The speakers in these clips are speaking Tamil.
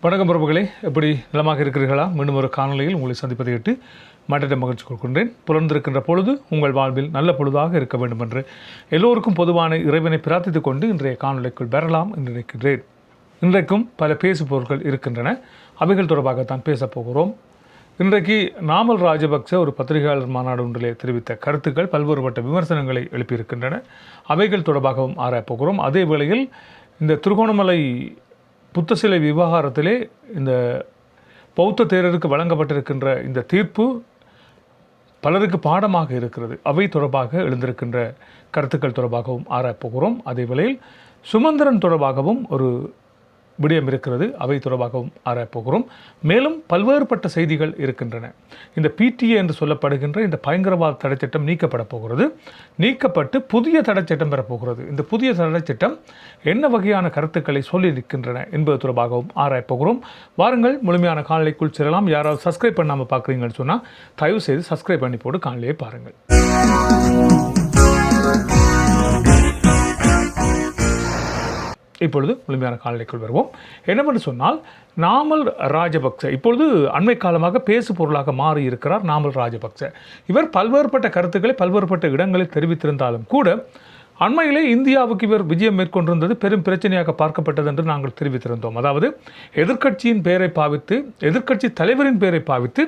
வணக்கம் பிரபுகளே எப்படி நலமாக இருக்கிறீர்களா? மீண்டும் ஒரு காணொலியில் உங்களை சந்திப்பதை இட்டு மற்ற மகிழ்ச்சி கொள்கின்றேன். புலர்ந்திருக்கின்ற பொழுது உங்கள் வாழ்வில் நல்ல பொழுதாக இருக்க வேண்டும் என்று எல்லோருக்கும் பொதுவான இறைவனை பிரார்த்தித்துக் கொண்டு இன்றைய காணொலிக்குள் பெறலாம் என்று நினைக்கின்றேன். இன்றைக்கும் பல பேசு பொருட்கள் இருக்கின்றன. அவைகள் தொடர்பாகத்தான் பேசப் போகிறோம். இன்றைக்கு நாமல் ராஜபக்ச ஒரு பத்திரிகையாளர் மாநாடு ஒன்றிலே தெரிவித்த கருத்துக்கள் பல்வேறுபட்ட விமர்சனங்களை எழுப்பியிருக்கின்றன. அவைகள் தொடர்பாகவும் ஆராயப்போகிறோம் அதே வேளையில் இந்த திருகோணமலை புத்த சிலை விவகாரத்திலே இந்த பௌத்த தேரருக்கு வழங்கப்பட்டிருக்கின்ற இந்த தீர்ப்பு பலருக்கு பாடமாக இருக்கிறது. அவை தொடர்பாக எழுந்திருக்கின்ற கருத்துக்கள் தொடர்பாகவும் ஆராயப்போகிறோம் அதே வேளையில் சுமந்திரன் தொடர்பாகவும் ஒரு விடயம் இருக்கிறது அவை தொடர்பாகவும் ஆராயப்போகிறோம். மேலும் பல்வேறுபட்ட செய்திகள் இருக்கின்றன. இந்த பிடிஏ என்று சொல்லப்படுகின்ற இந்த பயங்கரவாத தடைச்சட்டம் நீக்கப்பட போகிறது. நீக்கப்பட்டு புதிய தடைச்சட்டம் பெறப்போகிறது இந்த புதிய தடைச்சட்டம் என்ன வகையான கருத்துக்களை சொல்லி என்பது தொடர்பாகவும் ஆராயப்போகிறோம். வாருங்கள் முழுமையான காணொலிக்குள் செல்லலாம். யாராவது சப்ஸ்கிரைப் பண்ணாமல் பார்க்குறீங்கன்னு சொன்னால் தயவு செய்து சப்ஸ்கிரைப் பண்ணி போட்டு காணொலியை பாருங்கள். இப்பொழுது முழுமையான காலநிலைக்குள் வருவோம். என்னவென்று சொன்னால் நாமல் ராஜபக்ச இப்பொழுது அண்மை காலமாக பேசு பொருளாக மாறி இருக்கிறார் நாமல் ராஜபக்ச. இவர் பல்வேறுபட்ட கருத்துக்களை பல்வேறுபட்ட இடங்களில் தெரிவித்திருந்தாலும் கூட அண்மையிலே இந்தியாவுக்கு இவர் விஜயம் மேற்கொண்டிருந்தது பெரும் பிரச்சனையாக பார்க்கப்பட்டது என்று நாங்கள் தெரிவித்திருந்தோம். அதாவது எதிர்க்கட்சியின் பெயரை பாவித்து எதிர்க்கட்சி தலைவரின் பெயரை பாவித்து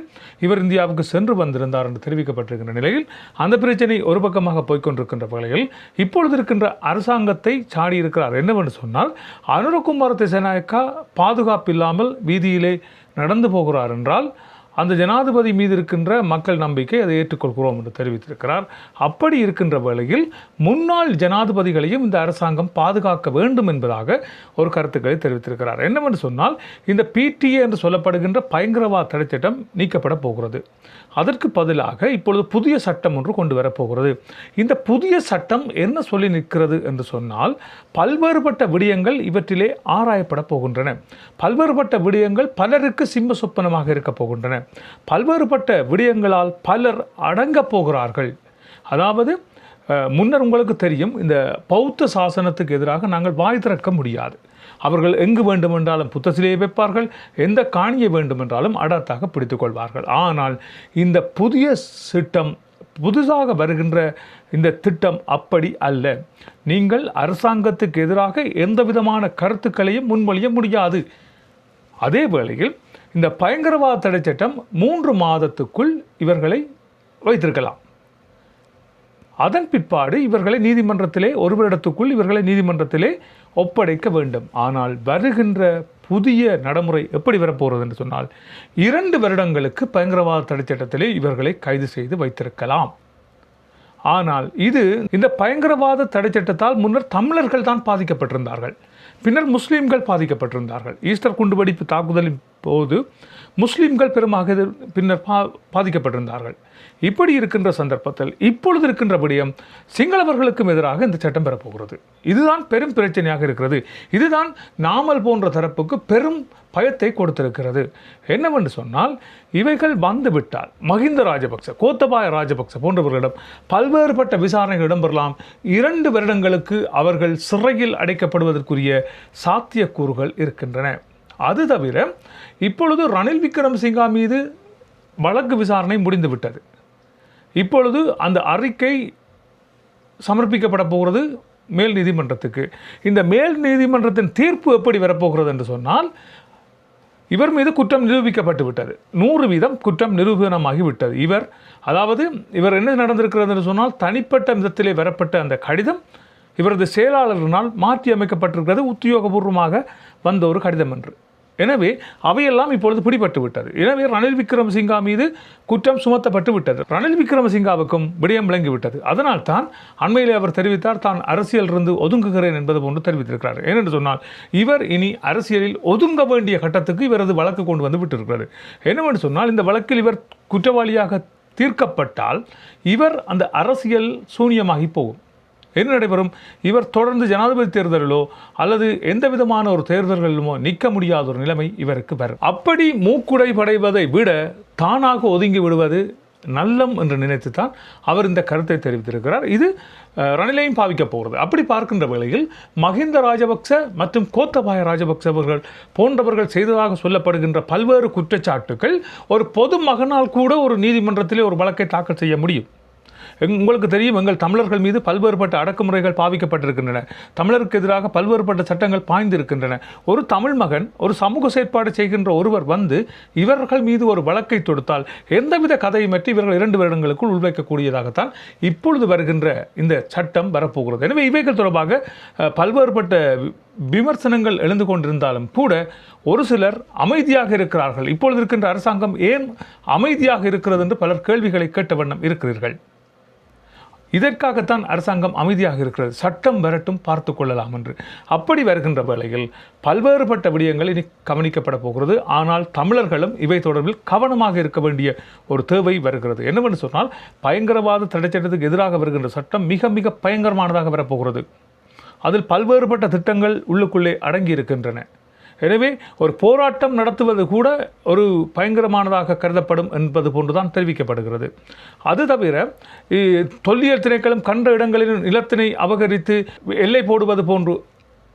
இவர் இந்தியாவுக்கு சென்று வந்திருந்தார் என்று தெரிவிக்கப்பட்டிருக்கின்ற நிலையில் அந்த பிரச்சனை ஒரு பக்கமாக போய்க்கொண்டிருக்கின்ற வகையில் இப்பொழுது இருக்கின்ற அரசாங்கத்தை சாடியிருக்கிறார். என்னவென்று சொன்னால் அனுரகுமார் திசநாயக்கா பாதுகாப்பு இல்லாமல் வீதியிலே நடந்து போகிறார் என்றால் அந்த ஜனாதிபதி மீது இருக்கின்ற மக்கள் நம்பிக்கை அதை ஏற்றுக்கொள்கிறோம் என்று தெரிவித்திருக்கிறார். அப்படி இருக்கின்ற வேளையில் முன்னாள் ஜனாதிபதிகளையும் இந்த அரசாங்கம் பாதுகாக்க வேண்டும் என்பதாக ஒரு கருத்துக்களை தெரிவித்திருக்கிறார். என்னவென்று சொன்னால் இந்த பிடிஏ என்று சொல்லப்படுகின்ற பயங்கரவாத தடைச்சட்டம் நீக்கப்பட போகிறது. அதற்கு பதிலாக இப்பொழுது புதிய சட்டம் ஒன்று கொண்டு வரப்போகிறது. இந்த புதிய சட்டம் என்ன சொல்லி நிற்கிறது என்று சொன்னால் பல்வேறுபட்ட விடயங்கள் இவற்றிலே ஆராயப்பட போகின்றன. பல்வேறுபட்ட விடயங்கள் பலருக்கு சிம்ம சொப்பனமாக இருக்க போகின்றன. பல்வேறுபட்ட விடயங்களால் பலர் அடங்கப் போகிறார்கள். அதாவது முன்னர் உங்களுக்கு தெரியும் இந்த பௌத்த சாசனத்துக்கு எதிராக நாங்கள் வாய் திறக்க முடியாது. அவர்கள் எங்கு வேண்டுமென்றாலும் புத்தசிலையை வைப்பார்கள் எந்த காணியை வேண்டுமென்றாலும் அடர்த்தாக பிடித்துக்கொள்வார்கள் ஆனால் இந்த புதிய திட்டம் புதுசாக வருகின்ற இந்த திட்டம் அப்படி அல்ல. நீங்கள் அரசாங்கத்துக்கு எதிராக எந்த விதமான கருத்துக்களையும் முன்மொழிய முடியாது. அதே வேளையில் இந்த பயங்கரவாத தடை சட்டம் மூன்று மாதத்துக்குள் இவர்களை வைத்திருக்கலாம். அதன் பிற்பாடு இவர்களை நீதிமன்றத்திலே ஒரு வருடத்துக்குள் இவர்களை நீதிமன்றத்திலே ஒப்படைக்க வேண்டும். ஆனால் வருகின்ற புதிய நடைமுறை எப்படி வரப்போகிறது என்று சொன்னால் இரண்டு வருடங்களுக்கு பயங்கரவாத தடை சட்டத்திலே இவர்களை கைது செய்து வைத்திருக்கலாம். ஆனால் இது இந்த பயங்கரவாத தடை சட்டத்தால் முன்னர் தமிழர்கள் தான் பாதிக்கப்பட்டிருந்தார்கள். பின்னர் முஸ்லீம்கள் பாதிக்கப்பட்டிருந்தார்கள். ஈஸ்டர் குண்டுவெடிப்பு தாக்குதலின் போது முஸ்லீம்கள் பெருமாக பின்னர் பா பாதிக்கப்பட்டிருந்தார்கள். இப்படி இருக்கின்ற சந்தர்ப்பத்தில் இப்பொழுது இருக்கின்ற விடயம் சிங்களவர்களுக்கும் எதிராக இந்த சட்டம் பெறப்போகிறது. இதுதான் பெரும் பிரச்சனையாக இருக்கிறது. இதுதான் நாமல் போன்ற தரப்புக்கு பெரும் பயத்தை கொடுத்திருக்கிறது. என்னவென்று சொன்னால் இவைகள் வந்துவிட்டால் மஹிந்த ராஜபக்ச கோத்தபாய ராஜபக்ச போன்றவர்களிடம் பல்வேறுபட்ட விசாரணைகள் இடம்பெறலாம். இரண்டு வருடங்களுக்கு அவர்கள் சிறையில் அடைக்கப்படுவதற்குரிய சாத்தியக்கூறுகள் இருக்கின்றன. அது தவிர இப்பொழுது ரணில் விக்ரமசிங்கா மீது வழக்கு விசாரணை முடிந்துவிட்டது. இப்பொழுது அந்த அறிக்கை சமர்ப்பிக்கப்பட போகிறது மேல் நீதிமன்றத்துக்கு. இந்த மேல் நீதிமன்றத்தின் தீர்ப்பு எப்படி வரப்போகிறது என்று சொன்னால் இவர் மீது குற்றம் நிரூபிக்கப்பட்டு விட்டது. நூறு வீதம் குற்றம் நிரூபணமாகிவிட்டது இவர் அதாவது இவர் என்ன நடந்திருக்கிறது என்று சொன்னால் தனிப்பட்ட விதத்திலே வரப்பட்ட அந்த கடிதம் இவரது செயலாளர்களால் மாற்றி அமைக்கப்பட்டிருக்கிறது உத்தியோகபூர்வமாக வந்த ஒரு கடிதம் என்று. எனவே அவையெல்லாம் இப்பொழுது பிடிபட்டு விட்டது. எனவே ரணில் விக்ரமசிங்கா மீது குற்றம் சுமத்தப்பட்டு விட்டது. ரணில் விக்ரமசிங்காவுக்கும் விடயம் விளங்கி விட்டது. அதனால் தான் அண்மையிலே அவர் தெரிவித்தார் தான் அரசியல் இருந்து ஒதுங்குகிறேன் என்பது போன்று தெரிவித்திருக்கிறார். ஏனென்று சொன்னால் இவர் இனி அரசியலில் ஒதுங்க வேண்டிய கட்டத்துக்கு இவரது வழக்கு கொண்டு வந்து விட்டிருக்கிறது. என்னவென்று சொன்னால் இந்த வழக்கில் இவர் குற்றவாளியாக தீர்க்கப்பட்டால் இவர் அந்த அரசியல் சூனியமாகி போகும். என்ன நடைபெறும்? இவர் தொடர்ந்து ஜனாதிபதி தேர்தலிலோ அல்லது எந்த விதமான ஒரு தேர்தல்களிலுமோ நிற்க முடியாத ஒரு நிலைமை இவருக்கு வரும். அப்படி மூக்குடை படைவதை விட தானாக ஒதுங்கி விடுவது நல்லம் என்று நினைத்து தான் அவர் இந்த கருத்தை தெரிவித்திருக்கிறார். இது ரணிலையும் பாவிக்கப் போகிறது. அப்படி பார்க்கின்ற வேளையில் மஹிந்த ராஜபக்ச மற்றும் கோத்தபாய ராஜபக்ச அவர்கள் போன்றவர்கள் செய்ததாக சொல்லப்படுகின்ற பல்வேறு குற்றச்சாட்டுகள் ஒரு பொது மகனால் கூட ஒரு நீதிமன்றத்திலே ஒரு வழக்கை தாக்கல் செய்ய முடியும். உங்களுக்கு தெரியும் எங்கள் தமிழர்கள் மீது பல்வேறுபட்ட அடக்குமுறைகள் பாவிக்கப்பட்டிருக்கின்றன. தமிழருக்கு எதிராக பல்வேறுபட்ட சட்டங்கள் பாய்ந்திருக்கின்றன. ஒரு தமிழ் மகன் ஒரு சமூக செயற்பாடு செய்கின்ற ஒருவர் வந்து இவர்கள் மீது ஒரு வழக்கை தொடுத்தால் எந்தவித கதையுமற்றி இவர்கள் இரண்டு வருடங்களுக்குள் உள்வைக்கக்கூடியதாகத்தான் இப்பொழுது வருகின்ற இந்த சட்டம் வரப்போகிறது. எனவே இவைகள் தொடர்பாக பல்வேறுபட்ட வி- விமர்சனங்கள் எழுந்து கொண்டிருந்தாலும் கூட ஒரு சிலர் அமைதியாக இருக்கிறார்கள். இப்பொழுது இருக்கின்ற அரசாங்கம் ஏன் அமைதியாக இருக்கிறது என்று பலர் கேள்விகளை கேட்ட வண்ணம் இருக்கிறீர்கள்? இதற்காகத்தான் அரசாங்கம் அமைதியாக இருக்கிறது. சட்டம் வரட்டும் பார்த்து கொள்ளலாம் என்று. அப்படி வருகின்ற வேளையில் பல்வேறுபட்ட விடயங்கள் இனி கவனிக்கப்பட போகிறது. ஆனால் தமிழர்களும் இவை தொடர்பில் கவனமாக இருக்க வேண்டிய ஒரு தேவை வருகிறது. என்னவென்று சொன்னால் பயங்கரவாத தடைச்சட்டத்துக்கு எதிராக வருகின்ற சட்டம் மிக மிக பயங்கரமானதாக வரப்போகிறது. அதில் பல்வேறுபட்ட திட்டங்கள் உள்ளுக்குள்ளே அடங்கி இருக்கின்றன எனவே ஒரு போராட்டம் நடத்துவது கூட ஒரு பயங்கரமானதாக கருதப்படும் என்பது போன்றுதான் தெரிவிக்கப்படுகிறது. அது தவிர தொல்லியல் திணைக்களம் கண்ட இடங்களில் நிலத்தினை அபகரித்து எல்லை போடுவது போன்று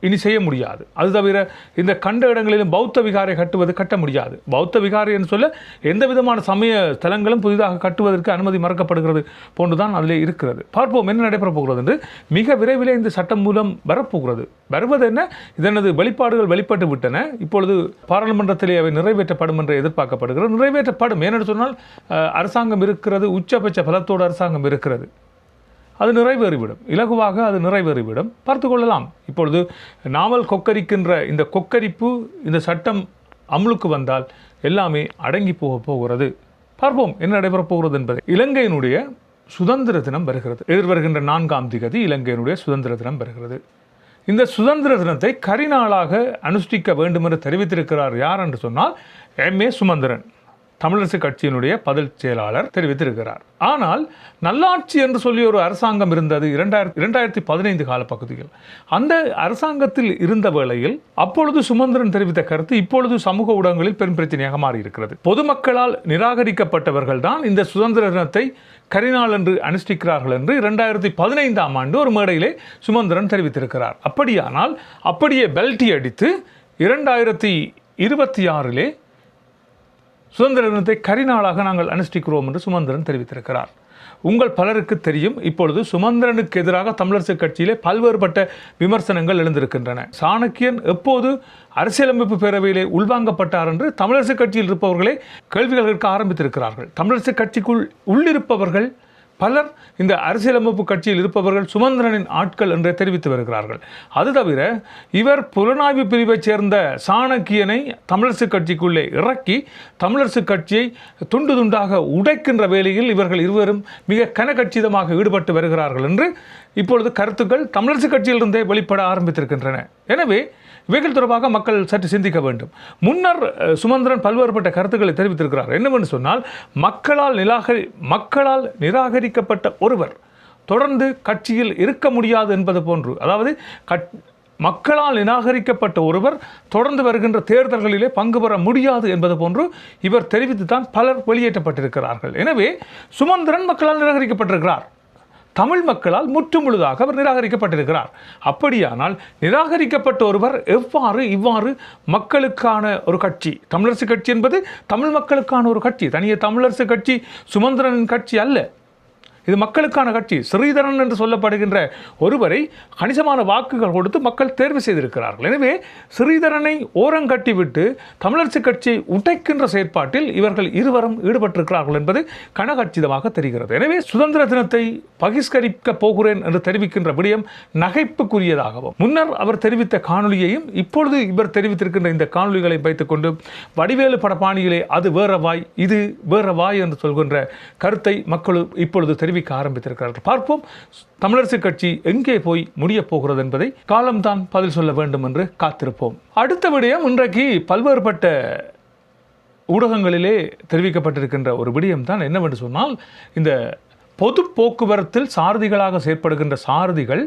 இனி செய்ய முடியாது. அது தவிர இந்த கண்ட இடங்களிலும் பௌத்த விகாரை கட்டுவது கட்ட முடியாது. பௌத்த விகாரை என்று சொல்ல எந்த விதமான சமய ஸ்தலங்களும் புதிதாக கட்டுவதற்கு அனுமதி மறுக்கப்படுகிறது போன்றுதான் அதிலே இருக்கிறது. பார்ப்போம் என்ன நடைபெறப் போகிறது என்று மிக விரைவில் இந்த சட்டம் மூலம் வரப்போகிறது. வருவது என்ன? இதனது வெளிப்பாடுகள் வெளிப்பட்டு விட்டன. இப்பொழுது பாராளுமன்றத்திலே அவை நிறைவேற்றப்படும் என்று எதிர்பார்க்கப்படுகிறது. நிறைவேற்றப்படும். ஏனென்று சொன்னால் அரசாங்கம் இருக்கிறது. உச்சபட்ச பலத்தோடு அரசாங்கம் இருக்கிறது. அது நிறைவேறிவிடும். இலகுவாக அது நிறைவேறிவிடும். பார்த்து கொள்ளலாம். இப்பொழுது நாமல் கொக்கரிக்கின்ற இந்த கொக்கரிப்பு இந்த சட்டம் அமலுக்கு வந்தால் எல்லாமே அடங்கி போக போகிறது. பார்ப்போம் என்ன நடைபெறப் போகிறது என்பது. இலங்கையினுடைய சுதந்திர தினம் வருகிறது. எதிர்வருகின்ற நான்காம் திகதி இலங்கையினுடைய சுதந்திர தினம் வருகிறது. இந்த சுதந்திர தினத்தை கரிநாளாக அனுஷ்டிக்க வேண்டும் என்று தெரிவித்திருக்கிறார் யார் என்று சொன்னால் எம் ஏ சுமந்திரன். தமிழரசு கட்சியினுடைய பதில் செயலாளர் தெரிவித்திருக்கிறார். ஆனால் நல்லாட்சி என்று சொல்லி ஒரு அரசாங்கம் இருந்தது இரண்டாயிரத்தி இரண்டாயிரத்தி பதினைந்து கால பகுதியில் அந்த அரசாங்கத்தில் இருந்த வேளையில் அப்பொழுது சுமந்திரன் தெரிவித்த கருத்து இப்பொழுது சமூக ஊடகங்களில் பெரும் பிரச்சனையாக மாறியிருக்கிறது. பொதுமக்களால் நிராகரிக்கப்பட்டவர்கள் தான் இந்த சுதந்திர தினத்தை கரிநாள் என்று அனுஷ்டிக்கிறார்கள் என்று இரண்டாயிரத்தி பதினைந்தாம் ஆண்டு ஒரு மேடையிலே சுமந்திரன் தெரிவித்திருக்கிறார். அப்படியானால் அப்படியே பெல்ட்டி அடித்து இரண்டாயிரத்தி இருபத்தி ஆறிலே சுதந்திர தினத்தை கரிநாளாக நாங்கள் அனுஷ்டிக்கிறோம் என்று சுமந்திரன் தெரிவித்திருக்கிறார். உங்கள் பலருக்கு தெரியும் இப்பொழுது சுமந்திரனுக்கு எதிராக தமிழரசு கட்சியிலே பல்வேறுபட்ட விமர்சனங்கள் எழுந்திருக்கின்றன. சாணக்கியன் எப்போது அரசியலமைப்பு பேரவையிலே உள்வாங்கப்பட்டார் என்று தமிழரசு கட்சியில் இருப்பவர்களே கேள்விகள் கேட்க ஆரம்பித்திருக்கிறார்கள். தமிழரசு கட்சிக்குள் உள்ளிருப்பவர்கள் பலர் இந்த அரசியலமைப்பு கட்சியில் இருப்பவர்கள் சுமந்திரனின் ஆட்கள் என்றே தெரிவித்து வருகிறார்கள். அது தவிர இவர் புலனாய்வு பிரிவைச் சேர்ந்த சாணக்கியனை தமிழரசு கட்சிக்குள்ளே இறக்கி தமிழரசு கட்சியை துண்டு துண்டாக உடைக்கின்ற வேளையில் இவர்கள் இருவரும் மிக கனகட்சிதமாக ஈடுபட்டு வருகிறார்கள் என்று இப்பொழுது கருத்துக்கள் தமிழரசு கட்சியிலிருந்தே வெளிப்பட ஆரம்பித்திருக்கின்றன. எனவே இவைகள் தொடர்பாக மக்கள் சற்று சிந்திக்க வேண்டும். முன்னர் சுமந்திரன் பல்வேறுபட்ட கருத்துக்களை தெரிவித்திருக்கிறார். என்னவென்று சொன்னால் மக்களால் நிராகரி மக்களால் நிராகரிக்கப்பட்ட ஒருவர் தொடர்ந்து கட்சியில் இருக்க முடியாது என்பது போன்று அதாவது கட் மக்களால் நிராகரிக்கப்பட்ட ஒருவர் தொடர்ந்து வருகின்ற தேர்தல்களிலே பங்கு பெற முடியாது என்பது போன்று இவர் தெரிவித்து தான் பலர் வெளியேற்றப்பட்டிருக்கிறார்கள். எனவே சுமந்திரன் மக்களால் நிராகரிக்கப்பட்டிருக்கிறார். தமிழ் மக்களால் முற்றுமுழுதாக அவர் நிராகரிக்கப்பட்டிருக்கிறார். அப்படியானால் நிராகரிக்கப்பட்ட ஒருவர் எவ்வாறு இவ்வாறு மக்களுக்கான ஒரு கட்சி தமிழரசு கட்சி என்பது தமிழ் மக்களுக்கான ஒரு கட்சி தனியே தமிழரசு கட்சி சுமந்திரனின் கட்சி அல்ல. இது மக்களுக்கான கட்சி. ஸ்ரீதரன் என்று சொல்லப்படுகின்ற ஒருவரை கணிசமான வாக்குகள் கொடுத்து மக்கள் தேர்வு செய்திருக்கிறார்கள். எனவே ஸ்ரீதரனை ஓரங்கட்டிவிட்டு தமிழரசு கட்சியை உடைக்கின்ற செயற்பாட்டில் இவர்கள் இருவரும் ஈடுபட்டிருக்கிறார்கள் என்பது கனகட்சிதமாக தெரிகிறது. எனவே சுதந்திர தினத்தை பகிஷ்கரிக்க போகிறேன் என்று தெரிவிக்கின்ற விடயம் நகைப்புக்குரியதாகவும் முன்னர் அவர் தெரிவித்த காணொலியையும் இப்பொழுது இவர் தெரிவித்திருக்கின்ற இந்த காணொலிகளை வைத்துக்கொண்டு வடிவேலு படப்பாணியிலே அது வேற வாய் இது வேற வாய் என்று சொல்கின்ற கருத்தை மக்கள் இப்பொழுது தெரிவிக்க ஆரம்பித்திருக்கிறார்கள். பார்ப்போம் தமிழரசு கட்சி எங்கே போய் முடியப் போகிறது என்பதை காலம்தான் பதில் சொல்ல வேண்டும் என்று காத்திருப்போம். அடுத்த விடயம் இன்றைக்கு பல்வேறுபட்ட ஊடகங்களிலே தெரிவிக்கப்பட்டிருக்கின்ற ஒரு விடயம் தான் என்னவென்று சொன்னால் இந்த பொது போக்குவரத்தில் சாரதிகளாக செயற்படுகின்ற சாரதிகள்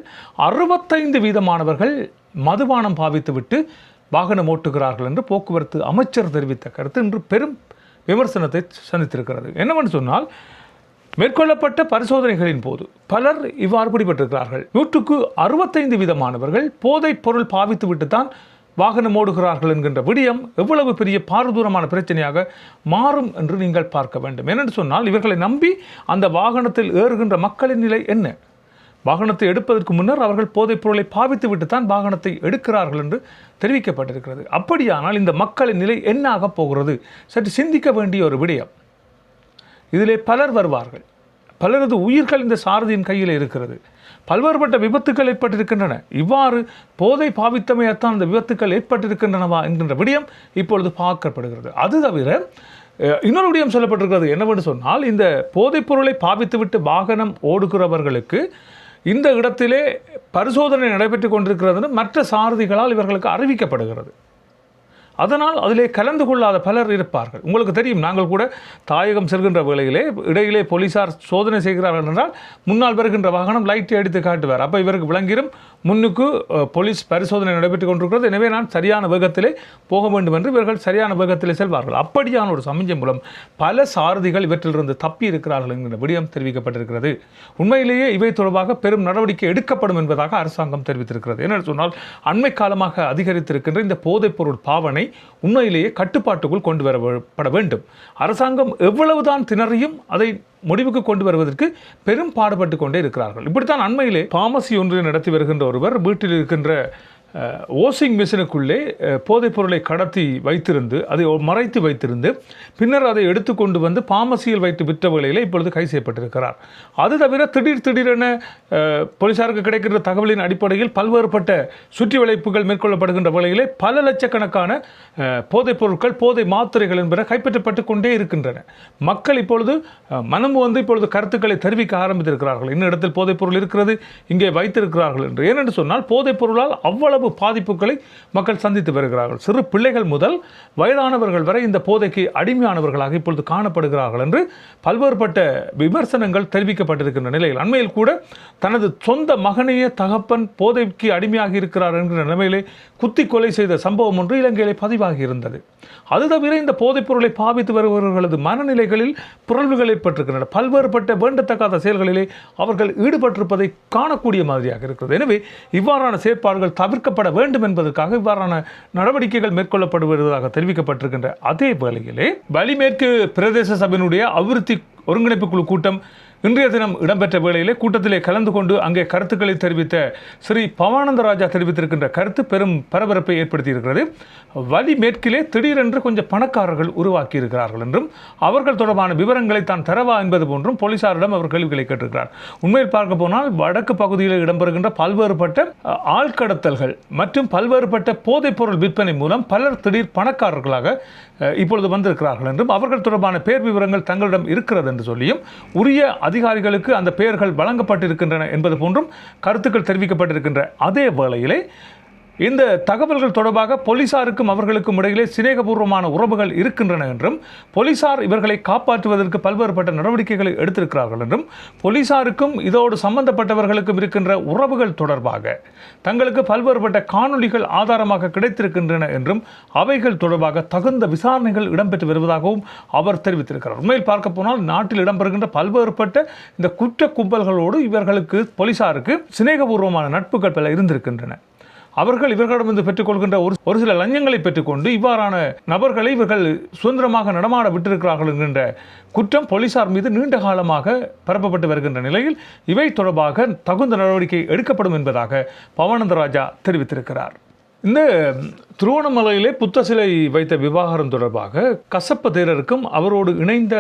அறுபத்தைந்து வீதமானவர்கள் மதுபானம் பாவித்துவிட்டு வாகனம் ஓட்டுகிறார்கள் என்று போக்குவரத்து அமைச்சர் தெரிவித்த கருத்து இன்று பெரும் விமர்சனத்தை சந்தித்திருக்கிறது. என்னவென்று சொன்னால் மேற்கொள்ளப்பட்ட பரிசோதனைகளின் போது பலர் இவ்வாறு பிடிபட்டிருக்கிறார்கள் நூற்றுக்கு அறுபத்தைந்து விதமானவர்கள் போதைப் பொருள் பாவித்துவிட்டு தான் வாகனம் ஓடுகிறார்கள் என்கின்ற விடயம் எவ்வளவு பெரிய பாரதூரமான பிரச்சனையாக மாறும் என்று நீங்கள் பார்க்க வேண்டும். ஏனென்று சொன்னால் இவர்களை நம்பி அந்த வாகனத்தில் ஏறுகின்ற மக்களின் நிலை என்ன? வாகனத்தை எடுப்பதற்கு முன்னர் அவர்கள் போதைப் பொருளை பாவித்து தான் வாகனத்தை எடுக்கிறார்கள் என்று தெரிவிக்கப்பட்டிருக்கிறது. அப்படியானால் இந்த மக்களின் நிலை என்ன ஆகப் போகிறது? சற்று சிந்திக்க வேண்டிய ஒரு விடயம். இதிலே பலர் வருவார்கள். பலரது உயிர்கள் இந்த சாரதியின் கையில் இருக்கிறது. பல்வேறுபட்ட விபத்துக்கள் ஏற்பட்டிருக்கின்றன. இவ்வாறு போதை பாவித்தமையத்தான் இந்த விபத்துக்கள் ஏற்பட்டிருக்கின்றனவா என்கின்ற விடயம் இப்பொழுது பார்க்கப்படுகிறது. அது தவிர இன்னொரு விடயம் சொல்லப்பட்டிருக்கிறது என்னவென்று சொன்னால் இந்த போதைப் பொருளை பாவித்துவிட்டு வாகனம் ஓடுகிறவர்களுக்கு இந்த இடத்திலே பரிசோதனை நடைபெற்று கொண்டிருக்கிறது மற்ற சாரதிகளால் இவர்களுக்கு அறிவிக்கப்படுகிறது. அதனால் அதிலே கலந்து கொள்ளாத பலர் இருப்பார்கள். உங்களுக்கு தெரியும் நாங்கள் கூட தாயகம் செல்கின்ற வேளையிலே இடையிலே போலீசார் சோதனை செய்கிறார்கள் என்றால் முன்னால் வருகின்ற வாகனம் லைட்டை அடித்து காட்டுவார். அப்போ இவருக்கு விளங்கிடும் முன்னுக்கு போலீஸ் பரிசோதனை நடைபெற்றுக் கொண்டிருக்கிறது. எனவே நான் சரியான வேகத்திலே போக வேண்டும் என்று இவர்கள் சரியான வேகத்திலே செல்வார்கள். அப்படியான ஒரு சமிஞ்சை மூலம் பல சாரதிகள் இவற்றிலிருந்து தப்பி இருக்கிறார்கள் என்கிற விடயம் தெரிவிக்கப்பட்டிருக்கிறது. உண்மையிலேயே இவை தொடர்பாக பெரும் நடவடிக்கை எடுக்கப்படும் என்பதாக அரசாங்கம் தெரிவித்திருக்கிறது. ஏனென்று சொன்னால் அண்மை காலமாக அதிகரித்திருக்கின்ற இந்த போதைப்பொருள் பாவனை உண்மையிலேயே கட்டுப்பாட்டுக்குள் கொண்டு வரப்பட வேண்டும். அரசாங்கம் எவ்வளவுதான் திணறியும் அதை முடிவுக்கு கொண்டு வருவதற்கு பெரும் பாடுபட்டு கொண்டே இருக்கிறார்கள். இப்படித்தான் அண்மையிலே பாமசி ஒன்று நடத்தி வருகின்ற ஒருவர் வீட்டில் இருக்கின்ற ஓசிங் மிஷினுக்குள்ளே போதைப்பொருளை போதைப் பொருளை கடத்தி வைத்திருந்து அதை மறைத்து வைத்திருந்து பின்னர் அதை எடுத்துக்கொண்டு வந்து பாமசியில் வைத்து விற்ற வகையில் இப்பொழுது கை செய்யப்பட்டிருக்கிறார். அது தவிர திடீர் திடீரென போலீசாருக்கு கிடைக்கின்ற தகவலின் அடிப்படையில் பல்வேறுபட்ட சுற்றி வளைப்புகள் மேற்கொள்ளப்படுகின்ற வேளையிலே பல லட்சக்கணக்கான போதைப்பொருட்கள் போதைப் பொருட்கள் போதை மாத்திரைகள் என்பன கைப்பற்றப்பட்டு கொண்டே இருக்கின்றன. மக்கள் இப்பொழுது மனம் வந்து இப்பொழுது கருத்துக்களை தெரிவிக்க ஆரம்பித்திருக்கிறார்கள். இன்னும் இடத்தில் போதைப் பொருள் இருக்கிறது இங்கே வைத்திருக்கிறார்கள் என்று. ஏனென்று சொன்னால் போதைப் பொருளால் அவ்வளவு பாதிப்புகளை மக்கள் சந்தித்து வருகிறார்கள். சிறு பிள்ளைகள் முதல் வயதானவர்கள் வரை இந்த போதைக்கு அடிமையானவர்களாக இப்பொழுது காணப்படுகிறார்கள் என்று பல்வேறுபட்ட விமர்சனங்கள் தெரிவிக்கப்பட்டிருக்கின்ற நிலையில் அண்மையில் கூட தனது சொந்த மகனையே தகப்பன் போதைக்கு அடிமையாகி இருக்கிறார் என்கிற நிலைமையிலே குத்தி கொலை செய்த சம்பவம் ஒன்று இலங்கையிலே பதிவாகி இருந்தது. அது தவிர இந்த போதைப் பொருளை பாவித்து வருபவர்களது மனநிலைகளில் புரள்வுகள் ஏற்பட்டிருக்கின்றன பல்வேறுபட்ட வேண்டத்தக்காத செயல்களிலே அவர்கள் ஈடுபட்டிருப்பதை காணக்கூடிய மாதிரியாக இருக்கிறது. எனவே இவ்வாறான செயற்பாடுகள் தவிர்க்கப்பட வேண்டும் என்பதற்காக இவ்வாறான நடவடிக்கைகள் மேற்கொள்ளப்படுவதாக தெரிவிக்கப்பட்டிருக்கின்ற அதே வேளையிலே வலிமேற்கு பிரதேச சபையினுடைய அபிவிருத்தி ஒருங்கிணைப்பு குழு கூட்டம் இன்றைய தினம் இடம்பெற்ற வேளையிலே கூட்டத்திலே கலந்து கொண்டு அங்கே கருத்துக்களை தெரிவித்த ஸ்ரீ பவானந்தராஜா தெரிவித்திருக்கின்ற கருத்து பெரும் பரபரப்பை ஏற்படுத்தியிருக்கிறது. வலி மேற்கிலே திடீரென்று கொஞ்சம் பணக்காரர்கள் உருவாக்கியிருக்கிறார்கள் என்றும் அவர்கள் தொடர்பான விவரங்களை தான் தரவா என்பது போன்றும் போலீசாரிடம் அவர் கேள்விகளை கேட்டிருக்கிறார். உண்மையில் பார்க்க போனால் வடக்கு பகுதியில் இடம்பெறுகின்ற பல்வேறுபட்ட அஹ், ஆள்கடத்தல்கள் மற்றும் பல்வேறுபட்ட போதைப்பொருள் விற்பனை மூலம் பலர் திடீர் பணக்காரர்களாக இப்பொழுது வந்திருக்கிறார்கள் என்றும் அவர்கள் தொடர்பான பேர் விவரங்கள் தங்களிடம் இருக்கிறது என்று சொல்லியும் உரிய அதிகாரிகளுக்கு அந்த பெயர்கள் வழங்கப்பட்டிருக்கின்றன என்பது போன்றும் கருத்துக்கள் தெரிவிக்கப்பட்டிருக்கின்ற அதே வேளையிலே இந்த தகவல்கள் தொடர்பாக போலீசாருக்கும் அவர்களுக்கும் இடையிலே சிநேகபூர்வமான உறவுகள் இருக்கின்றன என்றும் போலீசார் இவர்களை காப்பாற்றுவதற்கு பல்வேறுபட்ட நடவடிக்கைகளை எடுத்திருக்கிறார்கள் என்றும் போலீசாருக்கும் இதோடு சம்பந்தப்பட்டவர்களுக்கும் இருக்கின்ற உறவுகள் தொடர்பாக தங்களுக்கு பல்வேறுபட்ட காணொளிகள் ஆதாரமாக கிடைத்திருக்கின்றன என்றும் அவைகள் தொடர்பாக தகுந்த விசாரணைகள் இடம்பெற்று வருவதாகவும் அவர் தெரிவித்திருக்கிறார். உண்மையில் பார்க்க போனால் நாட்டில் இடம்பெறுகின்ற பல்வேறுபட்ட இந்த குற்ற கும்பல்களோடு இவர்களுக்கு போலீசாருக்கு சிநேகபூர்வமான நட்புகள் பல இருந்திருக்கின்றன. அவர்கள் இவர்களிடமிருந்து பெற்றுக்கொள்கின்ற ஒரு ஒரு சில லஞ்சங்களை பெற்றுக்கொண்டு இவ்வாறான நபர்களை இவர்கள் சுதந்திரமாக நடமாட விட்டிருக்கிறார்கள் என்கின்ற குற்றம் போலீசார் மீது நீண்ட காலமாக பரப்பப்பட்டு வருகின்ற நிலையில் இவை தொடர்பாக தகுந்த நடவடிக்கை எடுக்கப்படும் என்பதாக பவானந்தராஜா தெரிவித்திருக்கிறார். இந்த திருவோணமலையிலே புத்த சிலை வைத்த விவாகரம் தொடர்பாக கசப்ப தேரருக்கும் அவரோடு இணைந்த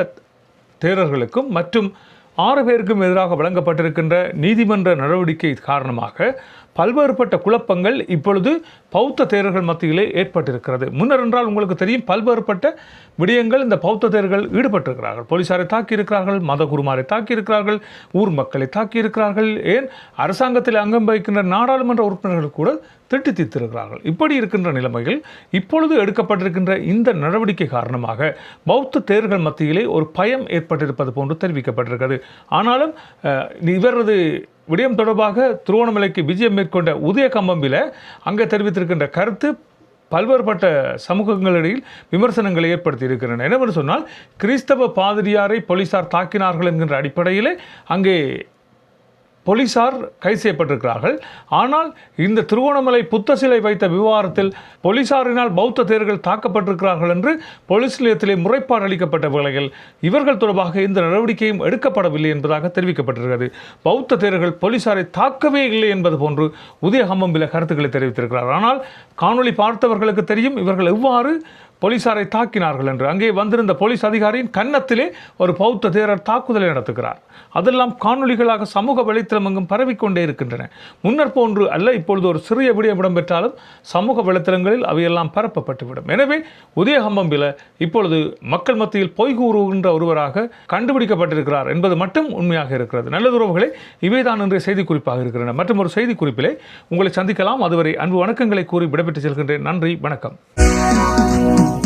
தேரர்களுக்கும் மற்றும் ஆறு பேருக்கும் எதிராக வழங்கப்பட்டிருக்கின்ற நீதிமன்ற நடவடிக்கை காரணமாக பல்வேறுபட்ட குழப்பங்கள் இப்பொழுது பௌத்த தேரர்கள் மத்தியிலே ஏற்பட்டிருக்கிறது. முன்னர் என்றால் உங்களுக்கு தெரியும் பல்வேறுபட்ட விடயங்கள் இந்த பௌத்த தேர்கள் ஈடுபட்டிருக்கிறார்கள். போலீசாரை தாக்கியிருக்கிறார்கள் மத குருமாரை தாக்கியிருக்கிறார்கள் ஊர் மக்களை தாக்கியிருக்கிறார்கள். ஏன்? அரசாங்கத்தில் அங்கம் வகிக்கின்ற நாடாளுமன்ற உறுப்பினர்கள் கூட திட்டி தீர்த்திருக்கிறார்கள். இப்படி இருக்கின்ற நிலைமையில் இப்பொழுது எடுக்கப்பட்டிருக்கின்ற இந்த நடவடிக்கை காரணமாக பௌத்த தேர்கள் மத்தியிலே ஒரு பயம் ஏற்பட்டிருப்பது போன்று தெரிவிக்கப்பட்டிருக்கிறது. ஆனாலும் இவரது விடயம் தொடர்பாக திருவோணமலைக்கு விஜயம் மேற்கொண்ட உதய கம்பம்பில அங்கே தெரிவித்திருக்கின்ற கருத்து பல்வேறுபட்ட சமூகங்களிடையில் விமர்சனங்களை ஏற்படுத்தி இருக்கின்றன என்னவென்று சொன்னால் கிறிஸ்தவ பாதிரியாரை போலீசார் தாக்கினார்கள் என்கின்ற அடிப்படையிலே அங்கே போலீசார் கைது செய்யப்பட்டிருக்கிறார்கள். ஆனால் இந்த திருவோணமலை புத்த சிலை வைத்த விவகாரத்தில் போலீசாரினால் பௌத்த தேர்கள் தாக்கப்பட்டிருக்கிறார்கள் என்று போலீஸ் நிலையத்திலே முறைப்பாடு அளிக்கப்பட்ட வேளையில் இவர்கள் தொடர்பாக இந்த நடவடிக்கையும் எடுக்கப்படவில்லை என்பதாக தெரிவிக்கப்பட்டிருக்கிறது. பௌத்த தேர்கள் போலீசாரை தாக்கவே இல்லை என்பது போன்று உதயஹம்பம்பில கருத்துக்களை தெரிவித்திருக்கிறார். ஆனால் காணொளி பார்த்தவர்களுக்கு தெரியும் இவர்கள் எவ்வாறு போலீசாரை தாக்கினார்கள் என்று. அங்கே வந்திருந்த போலீஸ் அதிகாரியின் கன்னத்திலே ஒரு பௌத்த தேரர் தாக்குதலை நடத்துகிறார். அதெல்லாம் காணொளிகளாக சமூக வலைத்தளம் எங்கும் பரவிக்கொண்டே இருக்கின்றன. முன்னர் போன்று அல்ல இப்பொழுது ஒரு சிறிய விடயம் இடம்பெற்றாலும் சமூக வலைத்தளங்களில் அவையெல்லாம் பரப்பப்பட்டுவிடும். எனவே உதயஹம்பம்பில இப்பொழுது மக்கள் மத்தியில் பொய் கூறுகின்ற ஒருவராக கண்டுபிடிக்கப்பட்டிருக்கிறார் என்பது மட்டும் உண்மையாக இருக்கிறது. நல்லதுறவுகளே இவைதான் இன்றைய செய்திக்குறிப்பாக இருக்கின்றன. மற்றும் ஒரு செய்திக்குறிப்பிலே உங்களை சந்திக்கலாம். அதுவரை அன்பு வணக்கங்களை கூறி விடைபெற்று செல்கின்றேன். நன்றி வணக்கம். Thank you.